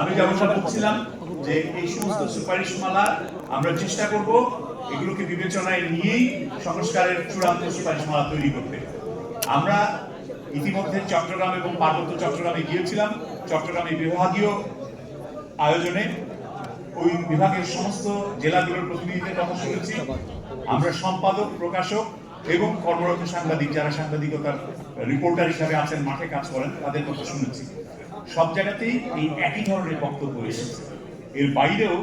আমি যেমনটা বলছিলাম যে এই সমস্ত সুপারিশমালা আমরা চেষ্টা করব এগুলোকে বিবেচনায় নিয়েই সংস্কারের চূড়ান্ত সুপারিশমালা তৈরি করতে। আমরা ইতিমধ্যে চট্টগ্রাম এবং পার্বত্য চট্টগ্রামে গিয়েছিলাম। চট্টগ্রামে বিভাগীয় আয়োজনে ওই বিভাগের সমস্ত জেলাগুলোর প্রতিনিধিদের কথা শুনেছি। আমরা সম্পাদক, প্রকাশক এবং কর্মরত সাংবাদিক, যারা সাংবাদিকতার রিপোর্টার হিসাবে আছেন, মাঠে কাজ করেন, তাদের কথা শুনেছি। সব জায়গাতেই এই একই ধরনের বক্তব্য এসেছে। এর বাইরেও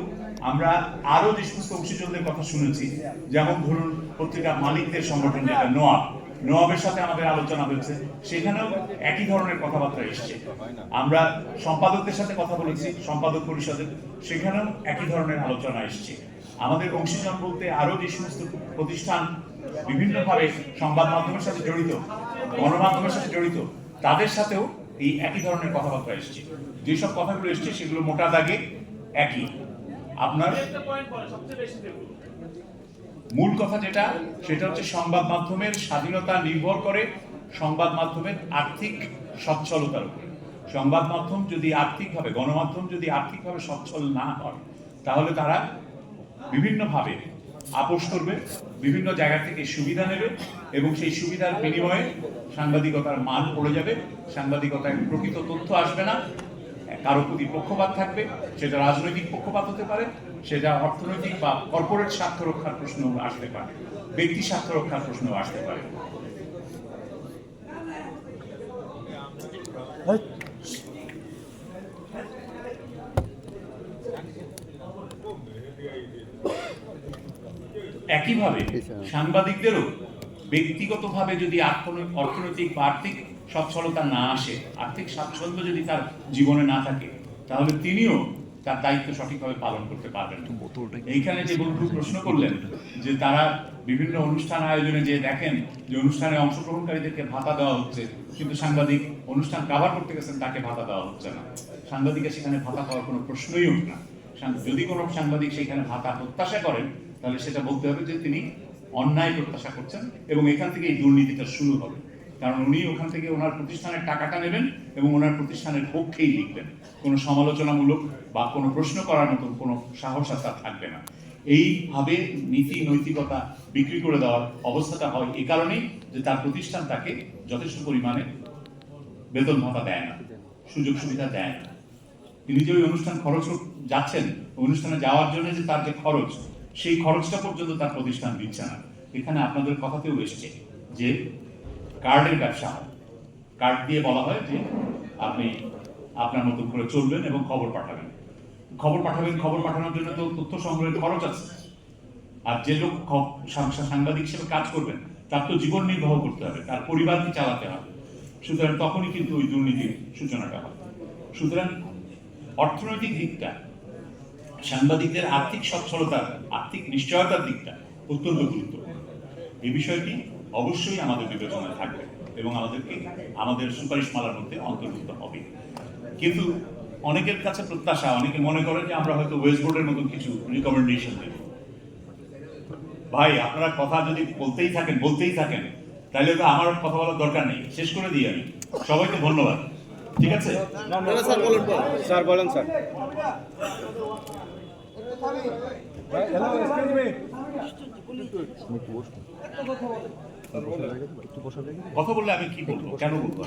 আমরা আরও যে সমস্ত অংশীজনদের কথা শুনেছি। যেমন ধরুন পত্রিকা মালিকদের সংগঠন যেটা, নোয়াব। নোয়াবের সাথে আমাদের আলোচনা হয়েছে। সেখানেও একই ধরনের কথাবার্তা এসছে। আমরা সম্পাদকদের সাথে কথা বলেছি, সম্পাদক পরিষদের। সেখানেও একই ধরনের আলোচনা এসছে। আমাদের অংশীজন বলতে আরও যে সমস্ত প্রতিষ্ঠান বিভিন্নভাবে সংবাদ মাধ্যমের সাথে জড়িত, গণমাধ্যমের সাথে জড়িত, তাদের সাথেও এই একই ধরনের কথাবার্তা এসছে। যেসব কথাগুলো এসছে, সেগুলো মোটা দাগে একই। আপনার মূল কথা যেটা, সেটা হচ্ছে সংবাদ মাধ্যমের স্বাধীনতা নির্ভর করে সংবাদ মাধ্যমের আর্থিক সচ্ছলতার উপরে। সংবাদ মাধ্যম যদি আর্থিকভাবে, গণমাধ্যম যদি আর্থিকভাবে সচ্ছল না হয়, তাহলে তারা বিভিন্নভাবে আপোষ করবে, বিভিন্ন জায়গা থেকে সুবিধা নেবে এবং সেই সুবিধার বিনিময়ে সাংবাদিকতার মান পড়ে যাবে। সাংবাদিকতায় প্রকৃত তথ্য আসবে না, কারও প্রতি পক্ষপাত থাকবে, সেটা রাজনৈতিক পক্ষপাত হতে পারে, সেটা অর্থনৈতিক বা কর্পোরেট স্বার্থ রক্ষার প্রশ্ন আসতে পারে, ব্যক্তি স্বার্থ রক্ষার প্রশ্ন আসতে পারে। একইভাবে সাংবাদিকদেরও ব্যক্তিগতভাবে যদি অর্থনৈতিক বা আর্থিক সচ্ছলতা না আসে আর্থিক স্বাচ্ছন্দ্য যদি তার জীবনে না থাকে তাহলে তিনিও তার দায়িত্ব সঠিকভাবে পালন করতে পারবেন এইখানে যে বন্ধু প্রশ্ন করলেন যে তারা বিভিন্ন অনুষ্ঠান আয়োজনে যে দেখেন যে অনুষ্ঠানে অংশগ্রহণকারীদেরকে ভাতা দেওয়া হচ্ছে কিন্তু সাংবাদিক অনুষ্ঠান কাভার করতে গেছেন তাকে ভাতা দেওয়া হচ্ছে না। সাংবাদিকের সেখানে ভাতা পাওয়ার কোনো প্রশ্নই ওঠে না। যদি কোনো সাংবাদিক সেখানে ভাতা প্রত্যাশা করেন তাহলে সেটা বলতে হবে যে তিনি অন্যায় প্রত্যাশা করছেন এবং এখান থেকে এই দুর্নীতিটা শুরু হবে। কারণ উনি ওখান থেকে ওনার প্রতিষ্ঠানের টাকাটা নেবেন এবং ওনার প্রতিষ্ঠানের পক্ষেই লিখবেন। কোনো সমালোচনামূলক বা কোনো প্রশ্ন করার মতন কোনো সাহস আর থাকবে না। এইভাবে নীতি, নৈতিকতা বিক্রি করে দেওয়ার অবস্থাটা হয় এ কারণেই যে তার প্রতিষ্ঠান তাকে যথেষ্ট পরিমাণে বেতন ভাতা দেয় না, সুযোগ সুবিধা দেয় না। তিনি যে ওই অনুষ্ঠান খরচ যাচ্ছেন অনুষ্ঠানে যাওয়ার জন্য যে তার যে খরচ সেই খরচটা পর্যন্ত তার প্রতিষ্ঠান দিচ্ছে না। এখানে আপনাদের কথাতেও এসছে যে কার্ডের ব্যবসা হয়। কার্ড দিয়ে বলা হয় যে আপনি আপনার মতো করে চলবেন এবং খবর পাঠাবেন। খবর পাঠাবেন, খবর পাঠানোর জন্য তো তথ্য সংগ্রহের খরচ আছে। আর যে লোক সাংবাদিক হিসেবে কাজ করবেন, তার তো জীবন নির্বাহ করতে হবে, তার পরিবারকে চালাতে হবে। সুতরাং তখনই কিন্তু ওই দুর্নীতির সূচনাটা হয়। সুতরাং অর্থনৈতিক দিকটা সাংবাদিকদের আর্থিক সচ্ছলতা, আর্থিক নিশ্চয়তার দিকটা অত্যন্ত গুরুত্বপূর্ণ। এই বিষয়টি অবশ্যই আমাদের বিবেচনায় থাকবে এবং আমাদেরকে আমাদের সুপারিশমালার মধ্যে অন্তর্ভুক্ত হবে। কিন্তু অনেকের কাছে প্রত্যাশা, অনেকে মনে করে যে আমরা হয়তো ওয়েস্ট বোর্ডের মতন কিছু রিকমেন্ডেশন দেব। ভাই, আপনারা কথা যদি বলতেই থাকেন বলতেই থাকেন, তাহলে তো আমার কথা বলার দরকার নেই। শেষ করে দিই আমি। সবাইকে ধন্যবাদ। ঠিক আছে? স্যার বলেন। স্যার বলেন স্যার। কথা বললে আমি কি বলব? কেন বলব?